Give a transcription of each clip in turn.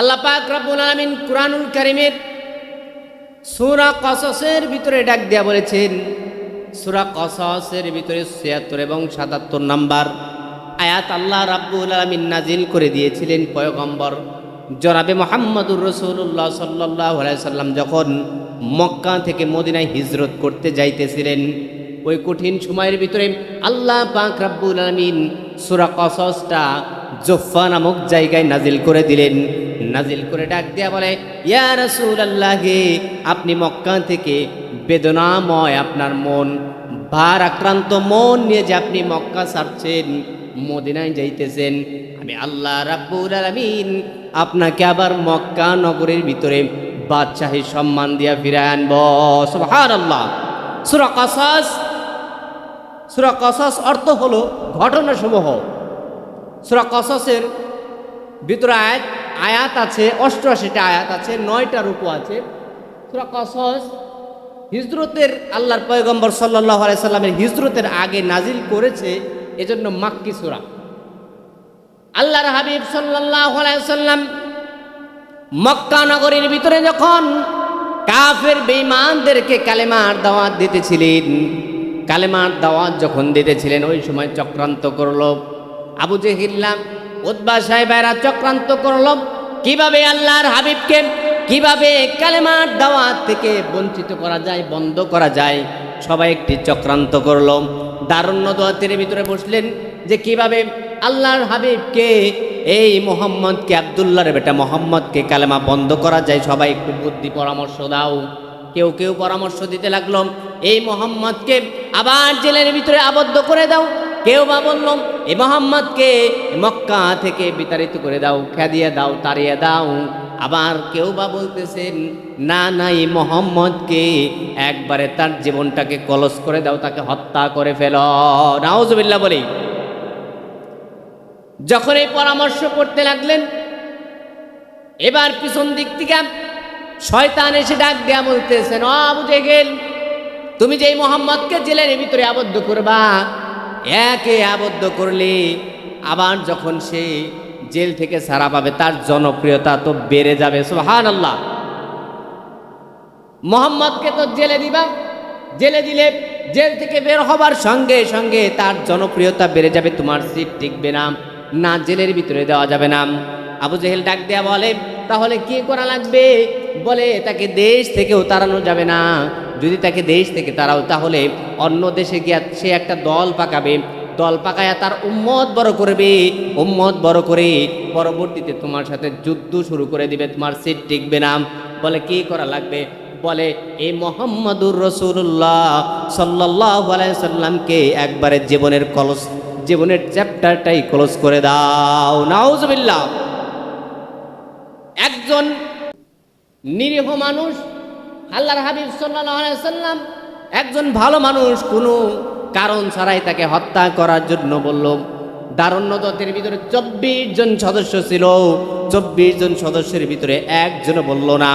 আল্লাহ পাক রব্বুল আলামিন কুরআনুল কারীমের সূরা কসসের ভিতরে ডাক দেয়া বলেছেন, সূরা কসসের ভিতরে 76 এবং 77 নাম্বার আয়াত আল্লাহ রাব্বুল আলামিন নাজিল করে দিয়েছিলেন পয়গম্বর জনাবে মোহাম্মদুর রসুল্লাহ সাল্লাহ সাল্লাম যখন মক্কা থেকে মদিনায় হিজরত করতে যাইতেছিলেন, ওই কঠিন সময়ের ভিতরে আল্লাহ পাক রাব্বুল আলামিন সূরা কসসটা জোফা নামক জায়গায় নাজিল করে দিলেন। নাজিল করে ডাক দিয়া বলে, ইয়া রাসূলুল্লাহ, আপনি মক্কা থেকে বেদনাময় আপনার মন ভার আক্রান্ত মন নিয়ে যে আপনি মক্কা ছাড়ছেন, মদিনায় যাইতেছেন, আমি আল্লাহ রাব্বুল আলামিন আপনাকে আবার মক্কা নগরীর ভিতরে বাদশাহী সম্মান দিয়া ফিরে আনব। সূরা কাসাস সূরা কাসাস অর্থ হলো ঘটনাসমূহ। সূরা ভিতরে আয়াত আয়াত আছে, অষ্টআশিটা আয়াত আছে, নয়টা রূপ আছে। কাসাস, হিজরতের আল্লাহর পয়গম্বর সাল্লাহ সাল্লামের হিজরতের আগে নাজিল করেছে, এজন্য মাক্কি সূরা। আল্লাহর হাবিব সাল্লাহ সাল্লাম মক্কা নগরীর ভিতরে যখন কাফের বেঈমানদেরকে কালেমার দাওয়াত দিতেছিলেন, কালেমার দাওয়াত যখন দিতেছিলেন, ওই সময় চক্রান্ত করল। আবু জেহিল্লাম উদ্বা সাহেবেরা চক্রান্ত করল। কীভাবে আল্লাহর হাবিবকে, কীভাবে কালেমার দাওয়াত থেকে বঞ্চিত করা যায়, বন্ধ করা যায়, সবাই একটি চক্রান্ত করল। দারুণ্য দোয়াতের ভিতরে বসলেন যে কীভাবে আল্লাহর হাবিবকে, এই মোহাম্মদকে, আবদুল্লাহর বেটা মোহাম্মদকে কালেমা বন্ধ করা যায়, সবাই একটু বুদ্ধি পরামর্শ দাও। কেউ কেউ পরামর্শ দিতে লাগল, এই মোহাম্মদকে আবার জেলের ভিতরে আবদ্ধ করে দাও। কেউ বা বলল এই মোহাম্মদকে মক্কা থেকে বিতাড়িত করে দাও, খেদিয়ে দাও, তাড়িয়ে দাও। আবার কেউ বা বলতেছেন না না, এই মোহাম্মদকে একবারে তার জীবনটাকে কলস করে দাও, তাকে হত্যা করে ফেল। নাউজবিল্লা বলি। যখন এই পরামর্শ করতে লাগলেন, এবার পিছন দিক থেকে শয়তান এসে ডাক দেয়া বলতেছেন অ বুঝে গেল, তুমি যেই মোহাম্মদকে জেলের ভিতরে আবদ্ধ করবা একে আবদ্ধ করলে আবার যখন সে জেল থেকে ছাড়া পাবে, তার জনপ্রিয়তা তো বেড়ে যাবে। সুহান আল্লাহ মোহাম্মদকে তো জেলে দিবা। জেলে দিলে জেল থেকে বের হবার সঙ্গে সঙ্গে তার জনপ্রিয়তা বেড়ে যাবে, তোমার সিট টিকবে না না জেলের ভিতরে দেওয়া যাবে না। আবু জেহেল ডাক দেয়া বলে তাহলে কি করা লাগবে? বলে তাকে দেশ থেকেও তাড়ানো যাবে না। যদি তাকে দেশ থেকে তাড়াও, তাহলে অন্য দেশে গিয়ে সে একটা দল পাকাবে। দল পাকায়া তার উম্মত বড় করবে। উম্মত বড় করে পরবর্তীতে তোমার সাথে যুদ্ধ শুরু করে দিবে, তোমার সিট টিকবে না। বলে কি করা লাগবে? বলে এই মোহাম্মদুর রসুল্লাহ সাল্লাহ একবারে জীবনের কলস, জীবনের চ্যাপ্টারটাই ক্লোজ করে দাও। নাউজবিল্লাহ। একজন নিরীহ মানুষ, আল্লাহর হাবিব সাল্লাম একজন ভালো মানুষ, কোনো কারণ ছাড়াই তাকে হত্যা করার জন্য বলল। দারণ্য দতের ভিতরে চব্বিশ জন সদস্য ছিল। চব্বিশ জন সদস্যের ভিতরে একজনও বলল না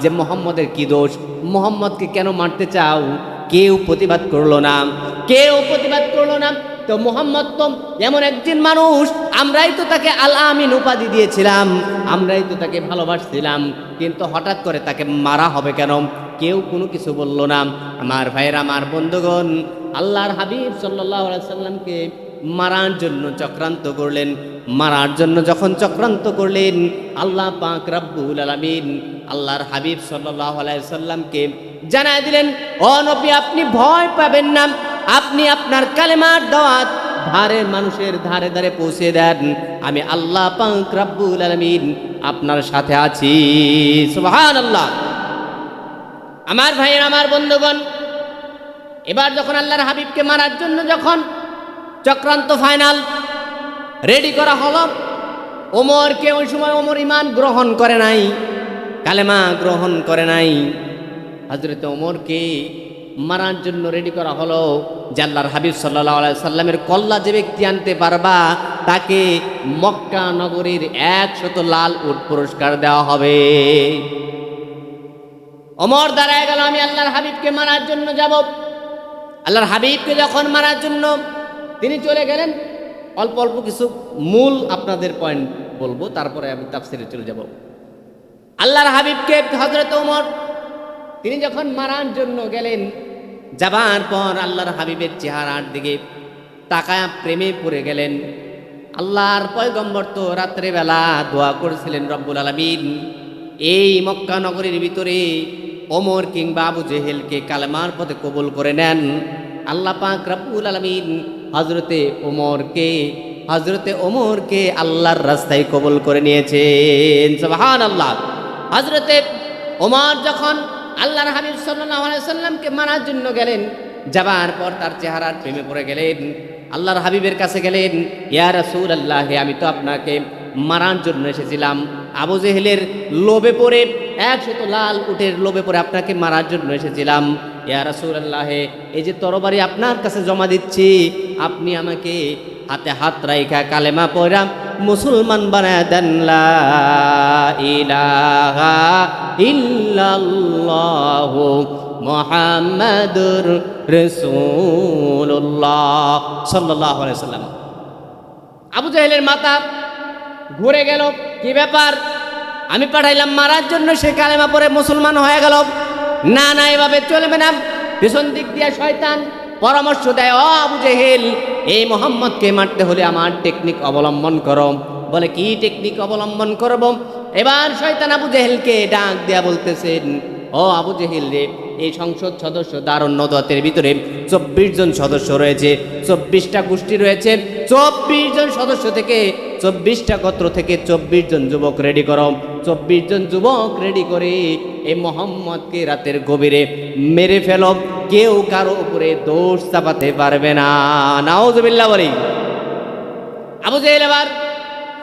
যে মোহাম্মদের কি দোষ? মোহাম্মদকে কেন মারতে চাও? কেউ প্রতিবাদ করল না। কেউ প্রতিবাদ করল না। তো মোহাম্মদ তো এমন একজন মানুষ, আমরাই তো তাকে আল আমিন উপাধি দিয়েছিলাম, আমরাই তো তাকে ভালোবাসছিলাম, কিন্তু হঠাৎ করে তাকে মারা হবে কেন? কেউ কোনো কিছু বলল না। আমার ভাইয়ের, আমার বন্ধুগণ, আল্লাহর হাবিব সাল্লাহ সাল্লামকে মারার জন্য চক্রান্ত করলেন। মারার জন্য যখন চক্রান্ত করলেন, আল্লাহ পাক রাব্বুল আলামিন আল্লাহর হাবিব সাল্লাহ সাল্লামকে জানায় দিলেন নবী, আপনি ভয় পাবেন না। আপনি আপনার কালেমার দাওয়াত ধারের মানুষের ধারে ধারে পৌঁছে দেন। আমি আল্লাহ পাক রাব্বুল আলামিন আপনার সাথে আছি। সুবহানাল্লাহ। আমার ভাইয়ের, আমার বন্ধুগণ, এবার যখন আল্লাহর হাবিবকে মারার জন্য যখন চক্রান্ত ফাইনাল রেডি করা হলো, ওমরকে ওই সময় ওমর ইমান গ্রহণ করে নাই, কালেমা গ্রহণ করে নাই। হজরত ওমরকে মারার জন্য রেডি করা হলো। যে আল্লাহর হাবিব সাল্লাহ সাল্লামের কল্লা যে ব্যক্তি আনতে পারবা, তাকে মক্কা নগরীর একশত লাল উট পুরস্কার দেওয়া হবে। অমর দাঁড়ায় গেল, আমি আল্লাহর হাবিবকে মারার জন্য যাব। আল্লাহর হাবিবকে যখন মারার জন্য তিনি চলে গেলেন, অল্প অল্প কিছু মূল আপনাদের পয়েন্ট বলব, তারপরে আমি তাফসিরে চলে যাব। আল্লাহর হাবিবকে হজরত ওমর, তিনি যখন মারার জন্য গেলেন যাবার পর আল্লাহর হাবিবের চেহারার দিকে তাকায় প্রেমে পড়ে গেলেন। আল্লাহর পয়গম্বর তো রাত্রেবেলা দোয়া করেছিলেন, রব্বুল আলমিন, এই মক্কা নগরীর ভিতরে ওমর কিংবা আবু জেহেলকে কালেমার পথে কবুল করে নেন। আল্লাহ পাক রব্বুল আলমিন হজরতে ওমরকে হজরতে ওমরকে আল্লাহর রাস্তায় কবুল করে নিয়েছেন। সুবহান আল্লাহ হজরতে ওমর যখন আল্লাহর হাবিব সাল্লাহ মারার জন্য গেলেন। যাবার পর তার চেহারার প্রেমে পড়ে গেলেন। আল্লাহর হাবিবের কাছে গেলেন, ইয়া রাসূল আল্লাহ আমি তো আপনাকে মারার জন্য এসেছিলাম। আবু জেহেলের লোভে পড়ে একশত লাল উটের লোভে পড়ে আপনাকে মারার জন্য এসেছিলাম। ইয়া রাসূল আল্লাহে এই যে তরবারি আপনার কাছে জমা দিচ্ছি, আপনি আমাকে হাতে হাত রাইখা কালেমা পড়া মুসলমান বানায় দেন ইলাহা ইল্লাল্লাহ মুহাম্মাদুর রাসূলুল্লাহ সাল্লাল্লাহু আলাইহি সাল্লাম। আবু জাহেলের মাথা ঘুরে গেল, কি ব্যাপার? আমি পাঠাইলাম, মারার জন্য সে কালেমা পরে মুসলমান হয়ে গেল। না না, এভাবে চলবে না। পিছন দিক দিয়ে শয়তান পরামর্শ দেয়, ও আবু জেহেল, এই মোহাম্মদকে মারতে হলে আমার টেকনিক অবলম্বন করো। বলে, কি টেকনিক অবলম্বন করব? এবার শয়তান আবু জেহেলকে ডাক দেয়া বলতেছেন, ও আবু জেহেল রে, এই সংসদ সদস্য দারণ্য দতের ভিতরে চব্বিশ জন সদস্য রয়েছে, চব্বিশটা গোষ্ঠী রয়েছে, চব্বিশ জন সদস্য থেকে চব্বিশটা গোত্র থেকে চব্বিশ জন যুবক রেডি করো। চব্বিশ জন যুবক রেডি করে এই মোহাম্মদকে রাতের গভীরে মেরে ফেল। কেউ কারও উপরে দোষ চাপাতে পারবে না। নাও নাওজবিল্লা বলি। আবু জেহেল এবার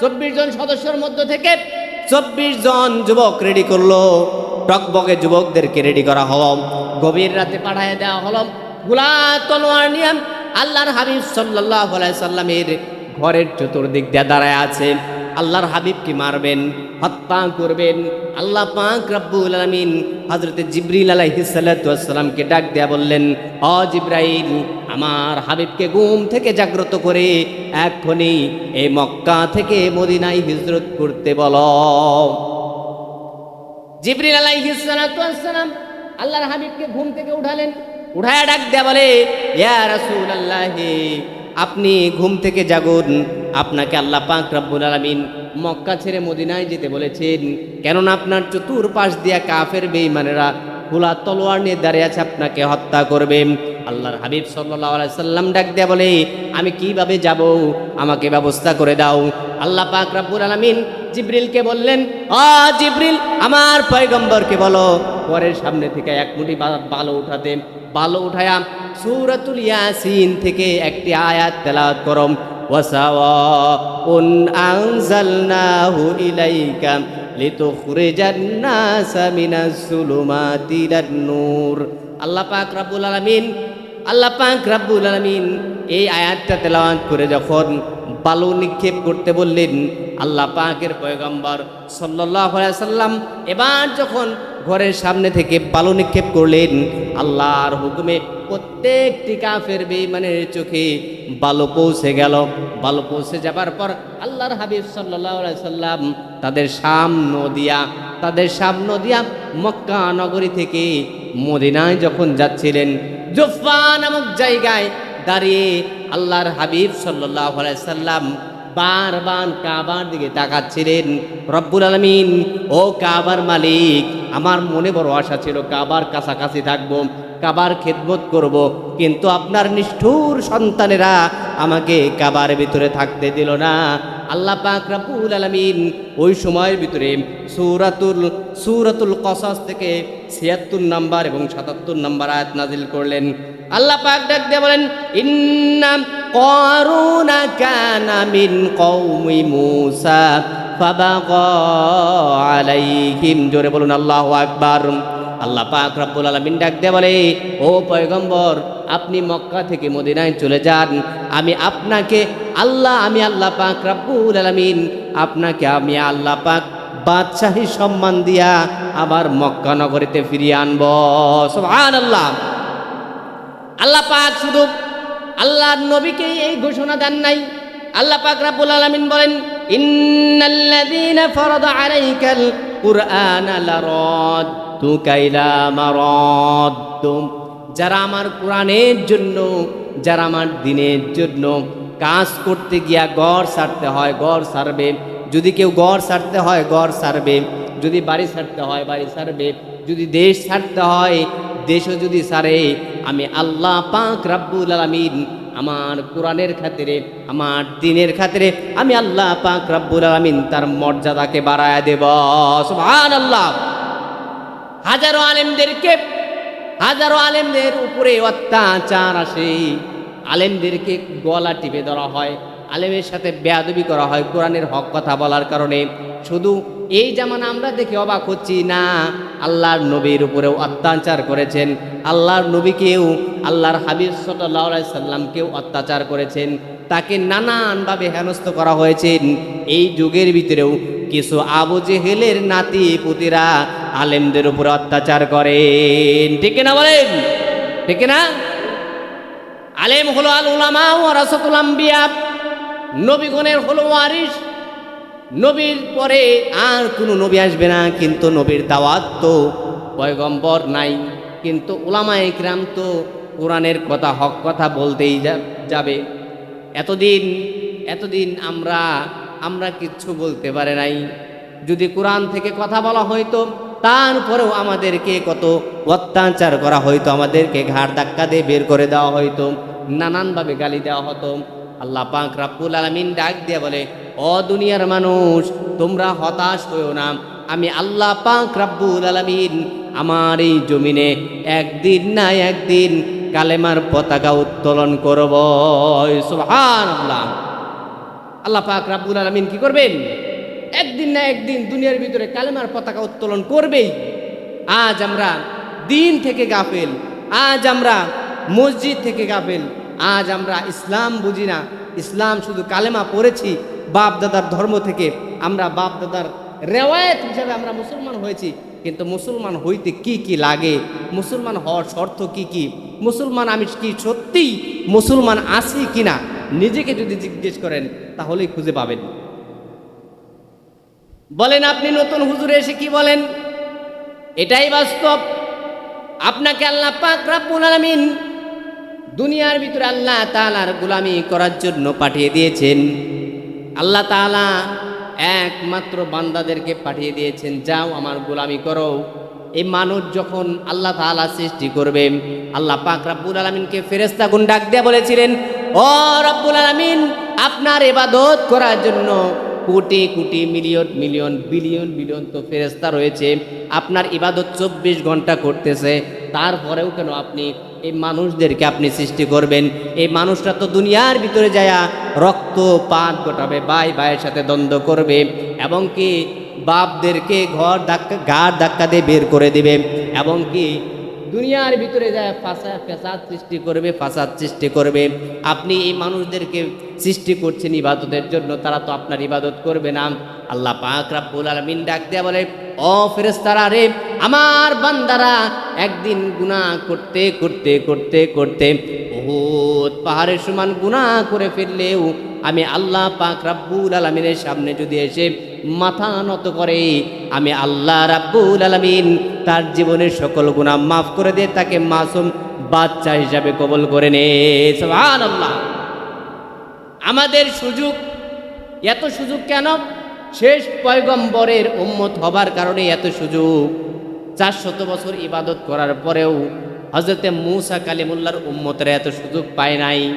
চব্বিশ জন সদস্যের মধ্য থেকে চব্বিশ জন যুবক রেডি করল। টকবকে যুবকদেরকে রেডি করা হল। গভীর রাতে পাঠায় দেওয়া হল। গুলা তলোয়ার নিয়ে আল্লাহর হাবিব সাল্লাহ সাল্লামের ঘরের চতুর্দিক দিয়ে দাঁড়ায় আছে। আল্লাহর হাবিবকে মারবেন, হত্যা করবেন। আল্লাহ পাক রব্বুল আলমিন হজরতে জিবরিল আলাইহিসাল্লামকে ডাক দেয়া বললেন, অ জিব্রাইল, আমার হাবিবকে ঘুম থেকে জাগ্রত করে এখনই এই মক্কা থেকে মদিনায় হিজরত করতে বলো। জিবরিল আলাইহিসালাম আল্লাহর হাবিবকে ঘুম থেকে উঠালেন, উঠায় ডাক দেয়া বলে, ইয়া রাসূল আপনি ঘুম থেকে জাগুন আপনাকে আল্লাহ পাক রব্বুল আলামিন মক্কা ছেড়ে মদিনায় যেতে বলেছেন, কেননা আপনার চতুর্পাশ দিয়া কাফের বেঈমানেরা খোলা তলোয়ার নিয়ে দাঁড়িয়ে আছে, আপনাকে হত্যা করবে। আল্লাহর হাবিব সাল্লাহ সাল্লাম ডাক দেয়া বলে, আমি কীভাবে যাব? আমাকে ব্যবস্থা করে দাও। আল্লাহ পাক রব্বুল আলামিন জিব্রিলকে বললেন, আ জিব্রিল, আমার পয়গম্বরকে বলো। পরের সামনে থেকে এক মুঠি বালো উঠাতে, বালো উঠায়া সূরাতুল ইয়াসিন থেকে একটি আয়াত তেলাওয়াত করম ওয়াসাওয়াউন আনজালনাহু ইলাইকা লিতুখরিজান নাসা মিনাস সুলুমাতি ইলান নূর আল্লাহ পাক রব্বুল আলামিন, আল্লাহ পাক রাব্বুল আলামিন এই আয়াতটা তেলাওয়াত করে যখন বালু নিক্ষেপ করতে বললেন, আল্লাহ পাকের পয়গম্বর আলাইহি সাল্লাম এবার যখন ঘরের সামনে থেকে বালু নিক্ষেপ করলেন, আল্লাহর হুকুমে প্রত্যেকটি কাফের বেঈমানের চোখে বালু পৌঁছে গেল। বালু পৌঁছে যাবার পর আল্লাহর হাবিব আলাইহি সাল্লাম তাদের সামনে দিয়া, তাদের সামনে দিয়া মক্কা নগরী থেকে মদিনায় যখন যাচ্ছিলেন জুফা নামক জায়গায় দাঁড়িয়ে আল্লাহর হাবিব সাল্লাহ সাল্লাম বারবার কাবার দিকে তাকাচ্ছিলেন। রব্বুল আলমিন, ও কাবার মালিক, আমার মনে বড় আশা ছিল কাবার কাছাকাছি থাকব। কাবার খেদমত করব, কিন্তু আপনার নিষ্ঠুর সন্তানেরা আমাকে কাবার ভিতরে থাকতে দিল না। আল্লাহ পাক রাব্বুল আলামিন ওই সময়ের ভিতরে সূরাতুল সূরাতুল কসাস থেকে ছিয়াত্তর নাম্বার এবং সাতাত্তর নাম্বার আয়াত নাজিল করলেন। আল্লাহ পাক ডাক দিয়ে বলেন ইন্নাম কারুনা কানা মিন কওমি মূসা, ফাবাগা আলাইহিম। জোরে বলুন, আল্লাহু আকবার। আল্লাহ পাক রব্বুল আলামিন ডাক দিয়ে বলে, ও পয়গম্বর, আপনি মক্কা থেকে মদিনায় চলে যান। আমি আপনাকে আল্লাহ, আমি আল্লাহ পাক রব্বুল আলামিন, আপনাকে আমি আল্লাহ পাক বাদশাহী সম্মান দিয়া আবার মক্কা নগরীতে ফিরিয়ে আনব। সুবহানাল্লাহ। আল্লাহ পাক শুধু আল্লাহর নবীকে এই ঘোষণা দেন নাই। আল্লাহ পাক রাব্বুল আলামিন বলেন, ইন্নাল্লাযীনা ফারাদা আলাইকাল কুরআন মারাদ্দুম যারা আমার কোরআনের জন্য, যারা আমার দিনের জন্য কাজ করতে গিয়া গড় সারতে হয় গড় সারবে। যদি কেউ গড় সারতে হয় গড় সারবে। যদি বাড়ি ছাড়তে হয়, বাড়ি ছাড়বে যদি দেশ ছাড়তে হয়, দেশও যদি সারে। আমি আল্লাহ পাক রাব্বুল আলামিন আমার কোরআনের খাতিরে, আমার দিনের খাতিরে আমি আল্লাহ পাক রাব্বুল আলামিন তার মর্যাদাকে বাড়ায় দেব। সুবহানাল্লাহ। হাজারো আলেমদেরকে, হাজারো আলেমদের উপরে অত্যাচার আসে। আলেমদেরকে গলা টিপে ধরা হয়, আলেমের সাথে বেয়াদবি করা হয়, কোরআনের হক কথা বলার কারণে। শুধু এই জামানা আমরা দেখে অবাক হচ্ছি না, আল্লাহর নবীর উপরেও অত্যাচার করেছেন। আল্লাহর নবীকেও, আল্লাহর হাবিব সাল্লাহ সাল্লামকেও অত্যাচার করেছেন। তাকে নানানভাবে হেনস্থ করা হয়েছে। এই যুগের ভিতরেও কিছু আবু জেহেলের নাতি পুতিরা আলেমদের উপর অত্যাচার করেন। ঠিক না বলেন? ঠিক না আলেম হলো আল উলামা ও রাসতুল আম্বিয়া। নবীগণের হলো ওয়ারিস নবীর পরে আর কোনো নবী আসবে না, কিন্তু নবীর দাওয়াত তো পয়গম্বর নাই, কিন্তু উলামা ইকরাম তো কোরআনের কথা, হক কথা বলতেই যাবে। এতদিন এতদিন আমরা আমরা কিচ্ছু বলতে পারে নাই। যদি কোরআন থেকে কথা বলা হয়তো তারপরেও আমাদেরকে কত অত্যাচার করা হয়তো আমাদেরকে ঘাড় ধাক্কা দিয়ে বের করে দেওয়া হয়তো নানানভাবে গালি দেওয়া হতো। আল্লাহ পাক রাব্বুল আলামিন ডাক দিয়ে বলে, ও দুনিয়ার মানুষ, তোমরা হতাশ হইও না। আমি আল্লাহ পাক রাব্বুল আলামিন আমার এই জমিনে একদিন না একদিন কালেমার পতাকা উত্তোলন করব। সুবহানাল্লাহ। আল্লাহ পাক রাব্বুল আলামিন কি করবেন? একদিন না একদিন দুনিয়ার ভিতরে কালেমার পতাকা উত্তোলন করবেই। আজ আমরা দিন থেকে গাফেল, আজ আমরা মসজিদ থেকে গাফেল, আজ আমরা ইসলাম বুঝি না। ইসলাম শুধু কালেমা পড়েছি বাপ দাদার ধর্ম থেকে আমরা বাপ দাদার রেওয়ায়ত হিসাবে আমরা মুসলমান হয়েছি। কিন্তু মুসলমান হইতে কি কি লাগে? মুসলমান হওয়ার শর্ত কি কি? মুসলমান আমি কি সত্যিই মুসলমান আছি কিনা? নিজেকে যদি জিজ্ঞেস করেন, তাহলেই খুঁজে পাবেন। বলেন, আপনি নতুন হুজুরে এসে কি বলেন? এটাই বাস্তব। আপনাকে আল্লাহ পাক রাব্বুল আলামিন দুনিয়ার ভিতরে আল্লাহ তাআলার গোলামি করার জন্য পাঠিয়ে দিয়েছেন। আল্লাহ তাআলা একমাত্র বান্দাদেরকে পাঠিয়ে দিয়েছেন, যাও আমার গোলামি করো। এই মানুষ যখন আল্লাহ তাআলা সৃষ্টি করবে, আল্লাহ পাক রাব্বুল আলামিনকে ফেরেশতা গুন ডাক দিয়ে বলেছিলেন, ও রাব্বুল আলামিন, আপনার ইবাদত করার জন্য crore crore million million, billion billion তো ফেরেস্তা রয়েছে। আপনার ইবাদত চব্বিশ ঘণ্টা করতেছে। তারপরেও কেন আপনি এই মানুষদেরকে আপনি সৃষ্টি করবেন? এই মানুষরা তো দুনিয়ার ভিতরে যায়া রক্ত পাত গোটাবে, ভাই ভাইয়ের সাথে দ্বন্দ্ব করবে, এবং কি বাপদেরকে ঘর ধাক্কা গাড় ধাক্কা দিয়ে বের করে দিবে, এবং কি দুনিয়ার ভিতরে যায় ফাঁসা ফেসাদ সৃষ্টি করবে, ফাসাদ সৃষ্টি করবে। আপনি এই মানুষদেরকে সৃষ্টি করছেন ইবাদতের জন্য, তারা তো আপনার ইবাদত করবে না। আল্লাহ পাক রাব্বুল আলামিন ডাক দেয়া বলে, ও ফেরেশতারা রে, আমার বান্দারা একদিন গুনাহ করতে করতে করতে করতে বহুত পাহাড়ের সমান গুনাহ করে ফেললেও আমি আল্লাহ পাক রাব্বুল আলামিনের সামনে যদি এসে মাথা নত করে, আমি আল্লাহ রাব্বুল আলামিন তার জীবনের সকল গুণা মাফ করে দিয়ে তাকে মাসুম বাচ্চা হিসাবে কবল করে নে। সুবহানাল্লাহ। আমাদের সুযোগ, এত সুযোগ কেন? শেষ পয়গম্বরের উম্মত হবার কারণে এত সুযোগ। চারশত বছর ইবাদত করার পরেও হজরতে মুসা কালিমুল্লার উম্মতেরা এত সুযোগ পায় নাই।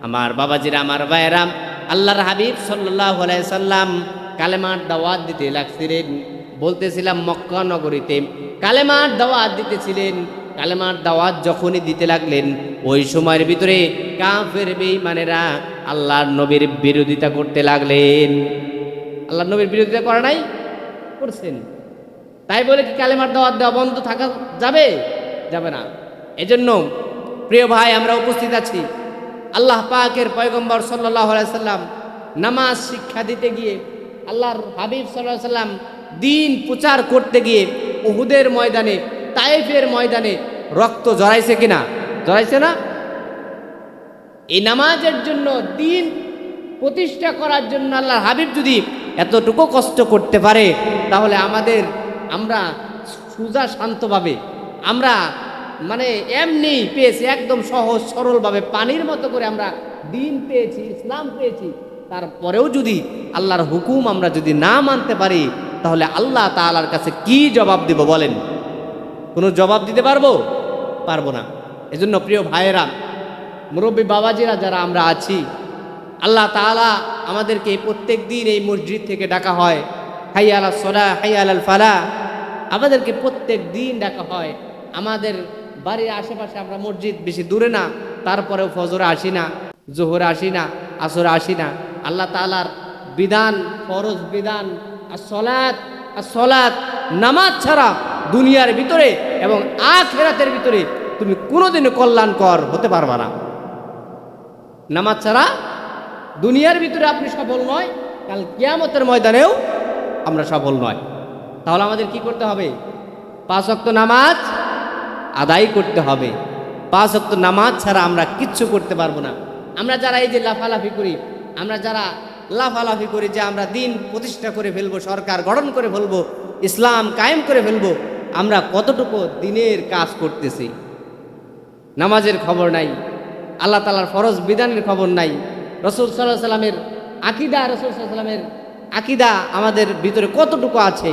আমার বাবাজিরা, আমার ভাইয়েরা, আল্লাহর হাবিব সাল্লাহ সাল্লাম কালেমার দাওয়াত দিতে লাগছিলেন বলতেছিলাম মক্কা নগরীতে। কালেমার দাওয়াত দিতেছিলেন, কালেমার দাওয়াত যখনই দিতে লাগলেন, ওই সময়ের ভিতরে কাফের বেঈমানেরা আল্লাহর নবীর বিরোধিতা করতে লাগলেন। আল্লাহর নবীর বিরোধিতা করে নাই? করছেন। তাই বলে কি কালেমার দাওয়াত দেওয়া বন্ধ থাকা যাবে? যাবে না। এজন্য, প্রিয় ভাই, আমরা উপস্থিত আছি। আল্লাহ পাকের পয়গম্বর সাল্লাহ সাল্লাম নামাজ শিক্ষা দিতে গিয়ে আল্লাহর হাবিব সাল্লাহ সাল্লাম দিন প্রচার করতে গিয়ে উহুদের ময়দানে, তায়েফের ময়দানে রক্ত জড়াইছে কিনা? জড়াইছে না? এই নামাজের জন্য দিন প্রতিষ্ঠা করার জন্য আল্লাহর হাবিব যদি এতটুকু কষ্ট করতে পারে, তাহলে আমাদের, আমরা সুজা শান্তভাবে, আমরা মানে এমনি পেয়েছি, একদম সহজ সরলভাবে, পানির মতো করে আমরা দিন পেয়েছি, ইসলাম পেয়েছি। তারপরেও যদি আল্লাহর হুকুম আমরা যদি না মানতে পারি, তাহলে আল্লাহ তাআলার কাছে কি জবাব দেব বলেন? কোনো জবাব দিতে পারব? পারব না। এজন্য প্রিয় ভাইয়েরা, মুরব্বী বাবাজিরা যারা আমরা আছি, আল্লাহ তাআলা আমাদেরকে প্রত্যেক দিন এই মসজিদ থেকে ডাকা হয়। হাই আলা সলা হাই আলাল ফালা আমাদেরকে প্রত্যেক দিন ডাকা হয়। আমাদের বাড়ির আশেপাশে আমরা মসজিদ বেশি দূরে না, তারপরেও ফজরে আসি না, জোহরে আসি না, আসরে আসি না। আল্লাহ তাআলার বিধান, ফরজ বিধান, আর সলাৎ আর সলাৎ নামাজ ছাড়া দুনিয়ার ভিতরে এবং আখেরাতের ভিতরে তুমি কোনোদিনও কল্যাণকর হতে পারবা না। নামাজ ছাড়া দুনিয়ার ভিতরে আপনি সফল নয়, কাল কিয়ামতের ময়দানেও আমরা সফল নয়। তাহলে আমাদের কি করতে হবে? পাঁচ অক্ত নামাজ আদায় করতে হবে। পাঁচ অক্ত নামাজ ছাড়া আমরা কিচ্ছু করতে পারব না। আমরা যারা এই যে লাফালাফি করি আমরা যারা লাফালাফি করি যে আমরা দিন প্রতিষ্ঠা করে ফেলব, সরকার গঠন করে ফেলব, ইসলাম কায়েম করে ফেলব, আমরা কতটুকু দিনের কাজ করতেছি? নামাজের খবর নাই, আল্লাহ তালার ফরজ বিধানের খবর নাই, রসুল সাল্লাহ সাল্লামের আকিদা, রসুল সাল্লামের আকিদা আমাদের ভিতরে কতটুকু আছে,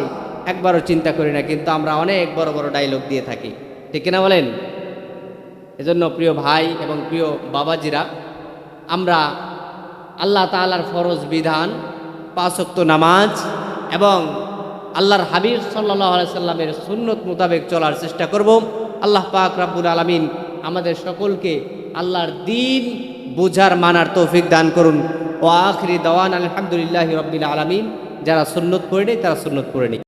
একবারও চিন্তা করি না, কিন্তু আমরা অনেক বড় বড় ডায়লগ দিয়ে থাকি। ঠিক কিনা বলেন? এজন্য প্রিয় ভাই এবং প্রিয় বাবাজিরা, আমরা আল্লাহ তালার ফরজ বিধান পাঁচক্ত নামাজ এবং আল্লাহর হাবিব সাল্লাহ সাল্লামের সুন্নত মোতাবেক চলার চেষ্টা করব। আল্লাহ পাক রাব্বুল আলমিন আমাদের সকলকে আল্লাহর দিন বোঝার মানার তৌফিক দান করুন। ও আখরি দাওয়ান আলহামদুলিল্লাহ রব্বিল আলমিন, যারা সুন্নত করে নেই, তারা সুন্নত পড়ে নেই